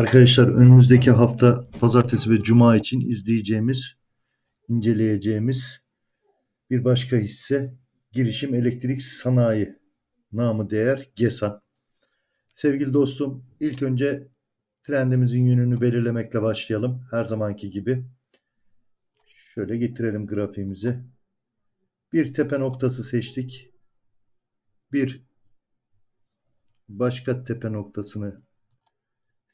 Arkadaşlar önümüzdeki hafta pazartesi ve cuma için izleyeceğimiz, inceleyeceğimiz bir başka hisse girişim elektrik sanayi namı değer GESA. Sevgili dostum ilk önce trendimizin yönünü belirlemekle başlayalım. Her zamanki gibi. Şöyle getirelim grafiğimizi. Bir tepe noktası seçtik. Bir başka tepe noktasını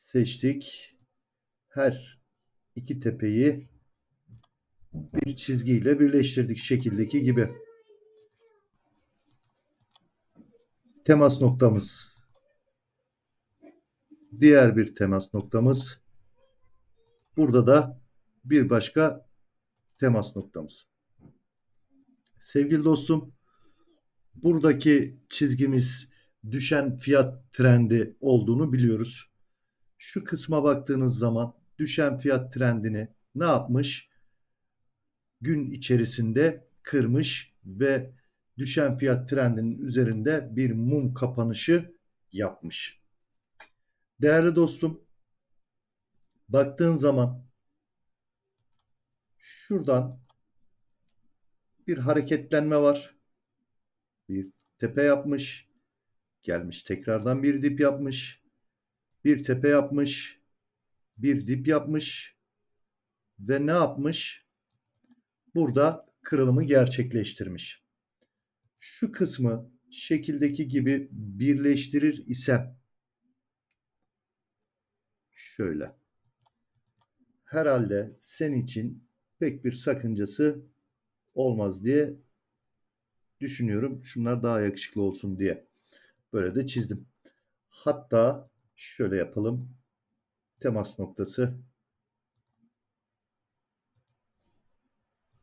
seçtik. Her iki tepeyi bir çizgiyle birleştirdik şekildeki gibi. Temas noktamız. Diğer bir temas noktamız. Burada da bir başka temas noktamız. Sevgili dostum, buradaki çizgimiz düşen fiyat trendi olduğunu biliyoruz şu kısma baktığınız zaman düşen fiyat trendini ne yapmış? Gün içerisinde kırmış ve düşen fiyat trendinin üzerinde bir mum kapanışı yapmış. Değerli dostum, baktığın zaman şuradan bir hareketlenme var. Bir tepe yapmış. Gelmiş tekrardan bir dip yapmış bir tepe yapmış, bir dip yapmış ve ne yapmış? Burada kırılımı gerçekleştirmiş. Şu kısmı şekildeki gibi birleştirir isem şöyle. Herhalde sen için pek bir sakıncası olmaz diye düşünüyorum. Şunlar daha yakışıklı olsun diye. Böyle de çizdim. Hatta Şöyle yapalım. Temas noktası.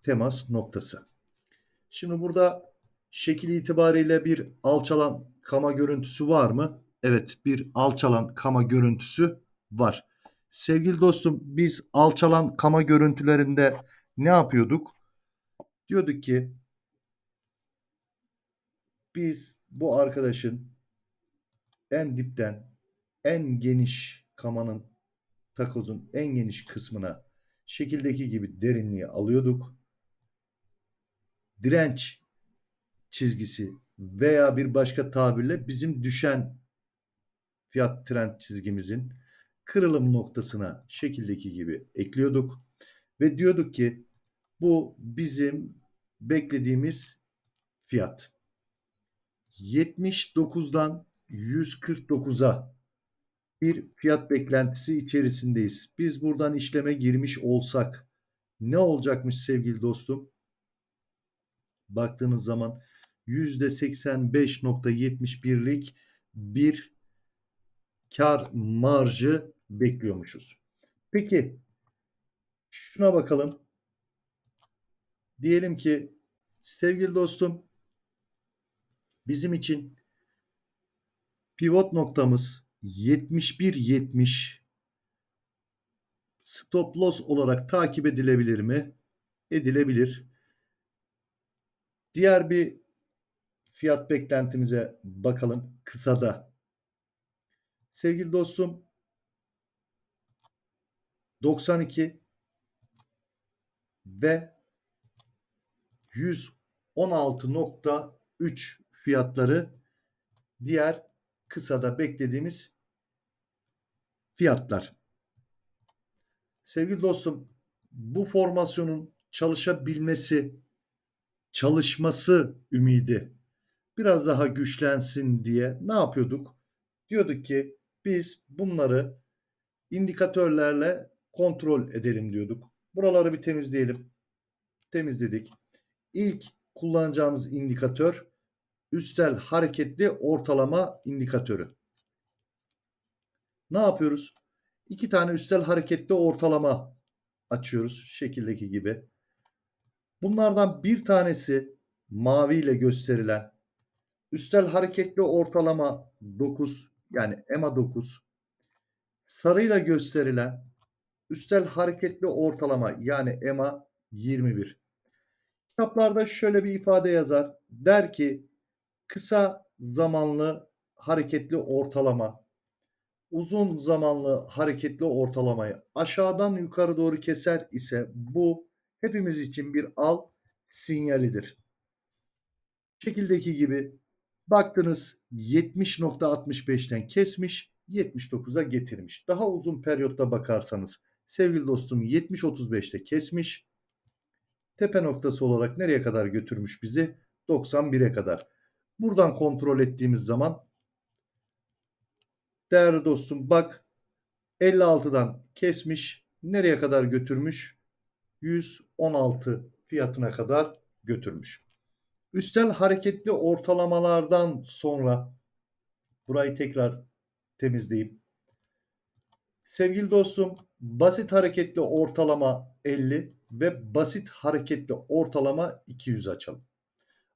Temas noktası. Şimdi burada şekil itibariyle bir alçalan kama görüntüsü var mı? Evet bir alçalan kama görüntüsü var. Sevgili dostum biz alçalan kama görüntülerinde ne yapıyorduk? Diyorduk ki biz bu arkadaşın en dipten en geniş kamanın takozun en geniş kısmına şekildeki gibi derinliği alıyorduk. Direnç çizgisi veya bir başka tabirle bizim düşen fiyat trend çizgimizin kırılım noktasına şekildeki gibi ekliyorduk ve diyorduk ki bu bizim beklediğimiz fiyat. 79'dan 149'a bir fiyat beklentisi içerisindeyiz. Biz buradan işleme girmiş olsak ne olacakmış sevgili dostum? Baktığınız zaman %85.71'lik bir kar marjı bekliyormuşuz. Peki şuna bakalım. Diyelim ki sevgili dostum bizim için pivot noktamız 71.70 stop loss olarak takip edilebilir mi? Edilebilir. Diğer bir fiyat beklentimize bakalım kısada. Sevgili dostum 92 ve 116.3 fiyatları diğer kısada beklediğimiz fiyatlar. Sevgili dostum bu formasyonun çalışabilmesi, çalışması ümidi biraz daha güçlensin diye ne yapıyorduk? Diyorduk ki biz bunları indikatörlerle kontrol edelim diyorduk. Buraları bir temizleyelim. Temizledik. İlk kullanacağımız indikatör üstel hareketli ortalama indikatörü. Ne yapıyoruz? İki tane üstel hareketli ortalama açıyoruz şekildeki gibi. Bunlardan bir tanesi mavi ile gösterilen üstel hareketli ortalama 9 yani EMA 9 sarıyla gösterilen üstel hareketli ortalama yani EMA 21. Kitaplarda şöyle bir ifade yazar. Der ki kısa zamanlı hareketli ortalama uzun zamanlı hareketli ortalamayı aşağıdan yukarı doğru keser ise bu hepimiz için bir al sinyalidir. Şekildeki gibi baktınız 70.65'ten kesmiş 79'a getirmiş. Daha uzun periyotta bakarsanız sevgili dostum 70.35'te kesmiş. Tepe noktası olarak nereye kadar götürmüş bizi? 91'e kadar. Buradan kontrol ettiğimiz zaman değerli dostum bak 56'dan kesmiş. Nereye kadar götürmüş? 116 fiyatına kadar götürmüş. Üstel hareketli ortalamalardan sonra burayı tekrar temizleyeyim. Sevgili dostum basit hareketli ortalama 50 ve basit hareketli ortalama 200 açalım.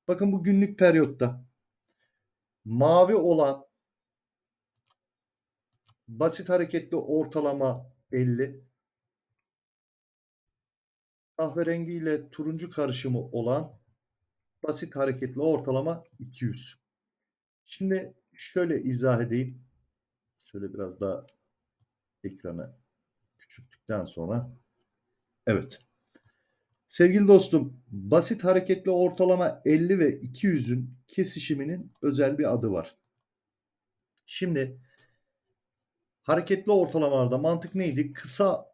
Bakın bu günlük periyotta mavi olan basit hareketli ortalama 50 kahverengi ile turuncu karışımı olan basit hareketli ortalama 200. Şimdi şöyle izah edeyim. Şöyle biraz daha ekranı küçülttükten sonra. Evet. Sevgili dostum, basit hareketli ortalama 50 ve 200'ün kesişiminin özel bir adı var. Şimdi hareketli ortalamalarda mantık neydi? Kısa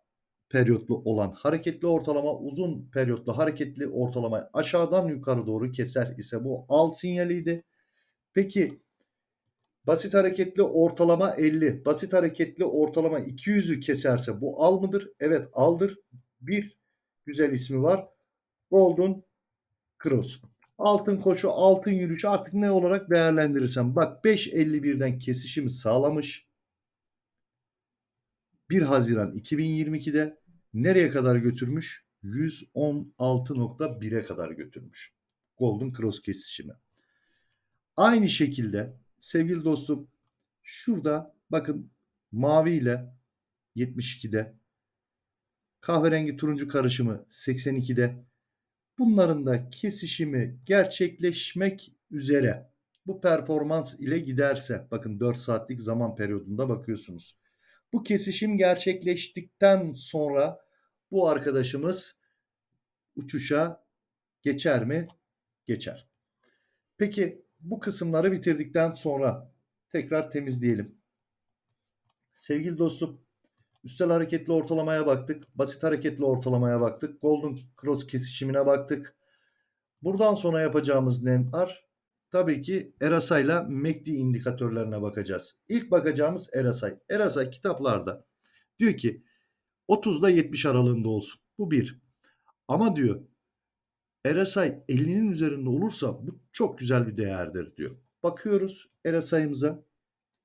periyotlu olan hareketli ortalama uzun periyotlu hareketli ortalamayı aşağıdan yukarı doğru keser ise bu al sinyaliydi. Peki basit hareketli ortalama 50, basit hareketli ortalama 200'ü keserse bu al mıdır? Evet aldır. Bir güzel ismi var. Golden Cross. Altın koşu, altın yürüyüş artık ne olarak değerlendirirsem. Bak 5.51'den kesişimi sağlamış. 1 Haziran 2022'de nereye kadar götürmüş? 116.1'e kadar götürmüş. Golden Cross kesişimi. Aynı şekilde sevgili dostum şurada bakın mavi ile 72'de kahverengi turuncu karışımı 82'de bunların da kesişimi gerçekleşmek üzere bu performans ile giderse bakın 4 saatlik zaman periyodunda bakıyorsunuz. Bu kesişim gerçekleştikten sonra bu arkadaşımız uçuşa geçer mi? Geçer. Peki bu kısımları bitirdikten sonra tekrar temizleyelim. Sevgili dostum, üstel hareketli ortalamaya baktık, basit hareketli ortalamaya baktık, Golden Cross kesişimine baktık. Buradan sonra yapacağımız ne var? Tabii ki ile MACD indikatörlerine bakacağız. İlk bakacağımız RSI. RSI kitaplarda diyor ki 30 ile 70 aralığında olsun. Bu bir. Ama diyor RSI 50'nin üzerinde olursa bu çok güzel bir değerdir diyor. Bakıyoruz RSI'mıza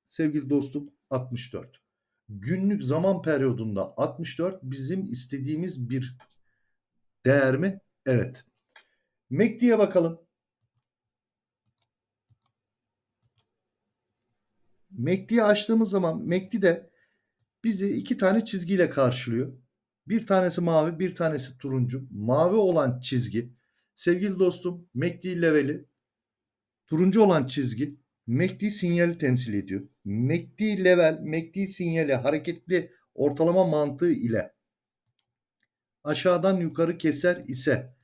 sevgili dostum 64. Günlük zaman periyodunda 64 bizim istediğimiz bir değer mi? Evet. MACD'ye bakalım. MACD'yi açtığımız zaman MACD'de bizi iki tane çizgiyle karşılıyor. Bir tanesi mavi, bir tanesi turuncu. Mavi olan çizgi sevgili dostum MACD leveli, turuncu olan çizgi MACD sinyali temsil ediyor. MACD level, MACD sinyali hareketli ortalama mantığı ile aşağıdan yukarı keser ise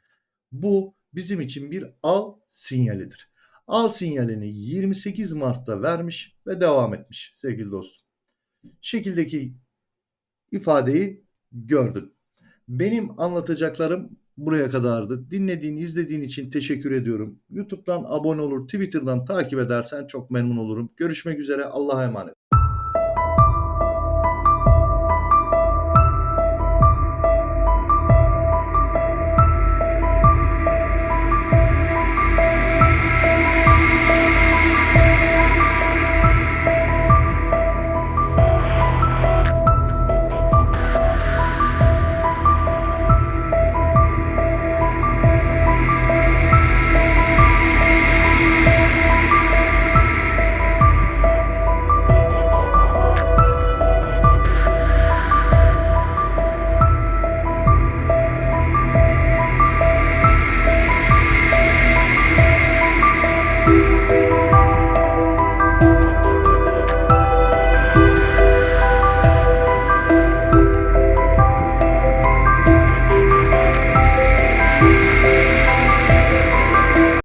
bu bizim için bir al sinyalidir. Al sinyalini 28 Mart'ta vermiş ve devam etmiş sevgili dostum. Şekildeki ifadeyi gördün. Benim anlatacaklarım buraya kadardı. Dinlediğin, izlediğin için teşekkür ediyorum. YouTube'dan abone olur, Twitter'dan takip edersen çok memnun olurum. Görüşmek üzere. Allah'a emanet.